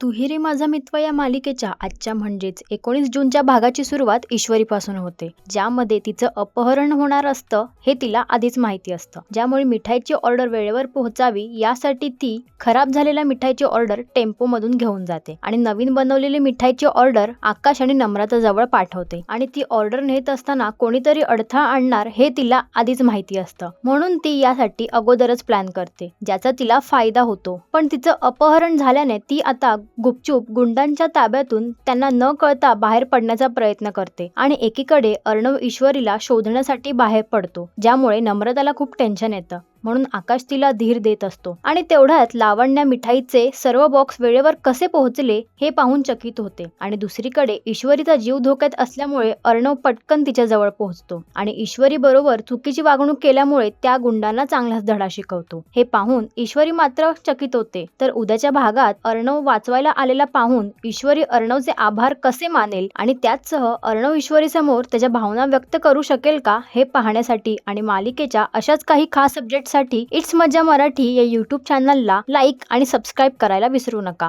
तुहिरी रे माझा मित्र या मालिकेच्या आजच्या म्हणजेच एकोणीस जूनच्या भागाची सुरुवात ईश्वरीपासून होते. ज्यामध्ये तिचं अपहरण होणार असतं हे तिला आधीच माहिती असतं. ज्यामुळे मिठाईची ऑर्डर वेळेवर पोहोचावी यासाठी ती खराब झालेल्या मिठाईची ऑर्डर टेम्पो मधून घेऊन जाते आणि नवीन बनवलेली मिठाईची ऑर्डर आकाश आणि नम्रता जवळ पाठवते आणि ती ऑर्डर नेत असताना कोणीतरी अडथळा आणणार हे तिला आधीच माहिती असतं. म्हणून ती यासाठी अगोदरच प्लॅन करते ज्याचा तिला फायदा होतो. पण तिचं अपहरण झाल्याने ती आता गुपचूप गुंडांच्या ताब्यातून त्यांना न कळता बाहेर पडण्याचा प्रयत्न करते आणि एकीकडे अर्णव ईश्वरीला शोधण्यासाठी बाहेर पडतो ज्यामुळे नम्रताला खूप टेन्शन येतं. म्हणून आकाश तिला धीर देत असतो. आणि तेवढ्यात लावण्या मिठाईचे सर्व बॉक्स वेळेवर कसे पोहोचले हे पाहून चकित होते. आणि दुसरीकडे ईश्वरीचा जीव धोक्यात असल्यामुळे अर्णव पटकन तिच्या जवळ पोहोचतो. आणि ईश्वरी बरोबर चुकीची वागणूक केल्यामुळे त्या गुंडांना चांगलाच धडा शिकवतो. हे पाहून ईश्वरी मात्र चकित होते. तर उद्याच्या भागात अर्णव वाचवायला आलेला पाहून ईश्वरी अर्णवचे आभार कसे मानेल आणि त्याचसह अर्णव ईश्वरी समोर त्याच्या भावना व्यक्त करू शकेल का हे पाहण्यासाठी आणि मालिकेच्या अशाच काही खास सब्जेक्ट साठी इट्स मजा मराठी या युट्यूब चॅनलला लाईक आणि सबस्क्राईब करायला विसरू नका.